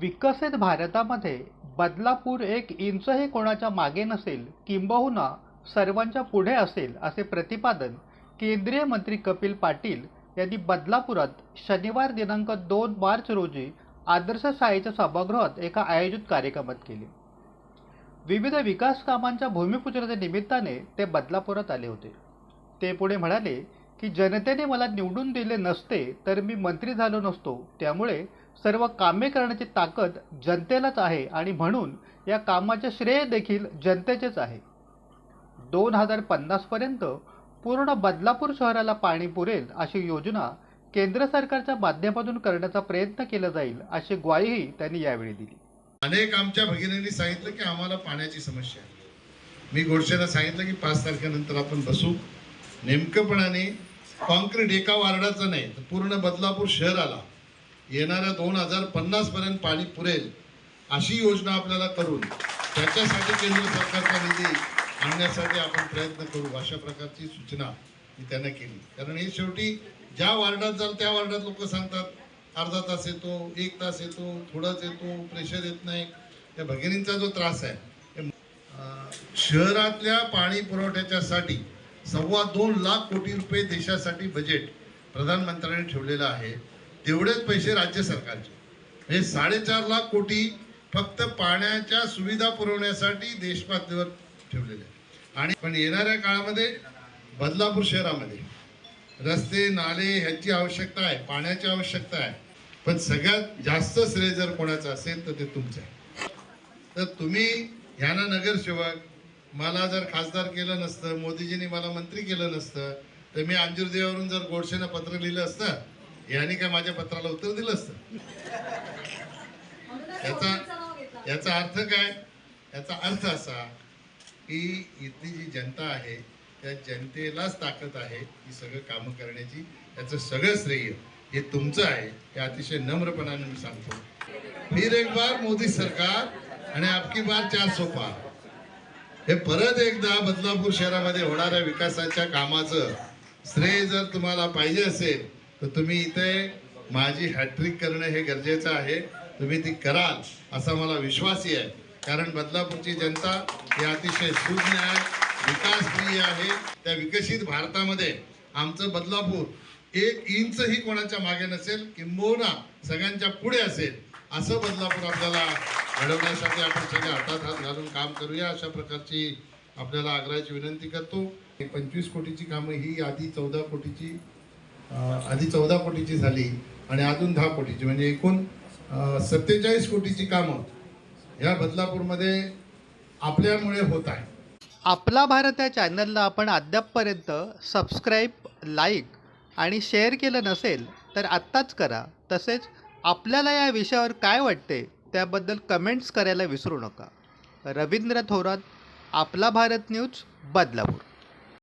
विकसित भारतामध्ये बदलापूर एक इंचही कोणाच्या मागे नसेल किंबहुना सर्वांच्या पुढे असेल असे प्रतिपादन केंद्रीय मंत्री कपिल पाटील यांनी बदलापुरात शनिवार दिनांक दोन मार्च रोजी आदर्श शाळेच्या सभागृहात एका आयोजित कार्यक्रमात केले. विविध विकास कामांच्या भूमिपूजनाच्या निमित्ताने ते बदलापुरात आले होते. ते पुढे म्हणाले की जनतेने मला निवडून दिले नसते तर मी मंत्री झालो नसतो. त्यामुळे सर्व कामे करण्याची ताकद जनतेलाच आहे आणि म्हणून या कामाचे श्रेय देखील जनतेचेच आहे. दोन हजार पन्नासपर्यंत पूर्ण बदलापूर शहराला पाणी पुरेल अशी योजना केंद्र सरकारच्या माध्यमातून करण्याचा प्रयत्न केला जाईल अशी ग्वाहीही त्यांनी यावेळी दिली. अनेक आमच्या भगिनींनी सांगितलं की आम्हाला पाण्याची समस्या आहे. मी गोडसेला सांगितलं की पाच तारखेनंतर आपण बसू. नेमकंपणाने कॉन्क्रीट एका वार्डाचं नाही तर पूर्ण बदलापूर शहराला येणाऱ्या दोन हजार पन्नास पर्यंत पाणी पुरेल अशी योजना आपल्याला करून त्याच्यासाठी केंद्र सरकारचा निधी आणण्यासाठी आपण प्रयत्न करू अशा प्रकारची सूचना मी त्यांना केली. कारण हे शेवटी ज्या वार्डात जाल त्या वार्डात लोक सांगतात अर्धा तास येतो एक तास येतो थोडाच येतो प्रेशर येत नाही. त्या भगिनींचा जो त्रास आहे शहरातल्या पाणी पुरवठ्याच्यासाठी सव्वा दोन लाख कोटी रुपये देशासाठी बजेट प्रधानमंत्र्यांनी ठेवलेलं आहे. तेवढेच पैसे राज्य सरकारचे. म्हणजे साडेचार लाख कोटी फक्त पाण्याच्या सुविधा पुरवण्यासाठी देशपातळीवर ठेवलेले आहे आणि पण येणाऱ्या काळामध्ये बदलापूर शहरामध्ये रस्ते नाले ह्याची आवश्यकता आहे पाण्याची आवश्यकता आहे. पण सगळ्यात जास्त श्रेय जर कोणाचं असेल तर ते तुमचं आहे. तर तुम्ही ह्याना नगरसेवक मला जर खासदार केलं नसतं मोदीजींनी मला मंत्री केलं नसतं तर मी अंजुरदेवावरून जर गोडसेनं पत्र लिहिलं असतं यांनी काय माझ्या पत्राला उत्तर दिलं असतं? याचा याचा अर्थ काय? याचा अर्थ असा की इथली जी जनता आहे त्या जनतेलाच ताकद आहे ही सगळं कामं करण्याची. याचं सगळं श्रेय हे तुमचं आहे हे अतिशय नम्रपणाने मी सांगतो. फिर एक बार मोदी सरकार आणि आपकी बार चार सो पार हे परत एकदा बदलापूर शहरामध्ये होणाऱ्या विकासाच्या कामाचं श्रेय जर तुम्हाला पाहिजे असेल तर तुम्ही इथे माझी हॅट्रिक करणं हे गरजेचं आहे. तुम्ही ती कराल असा मला विश्वासही आहे. कारण बदलापूरची जनता ही अतिशय सुज्ञ आहे विकासप्रिय आहे. त्या विकसित भारतामध्ये आमचं बदलापूर एक इंचही कोणाच्या मागे नसेल किंबहुना सगळ्यांच्या पुढे असेल असं बदलापूर आपल्याला घडवण्यासाठी आपण सगळे हातात हात घालून काम करूया. अशा प्रकारची आपल्याला आग्रहाची विनंती करतो. पंचवीस कोटीची कामं ही आधी चौदा कोटीची आधी चौदा कोटीची झाली आणि अजून दहा कोटीची. म्हणजे एकूण सत्तेचाळीस कोटीची कामं ह्या बदलापूरमध्ये आपल्यामुळे होत आहे आपला भारत या चॅनलला आपण अद्यापपर्यंत सबस्क्राईब लाईक आणि शेअर केलं नसेल तर आत्ताच करा. तसेच आपल्याला या विषयावर काय वाटते त्याबद्दल कमेंट्स करायला विसरू नका. रवींद्र थोरात आपला भारत न्यूज बदलापूर.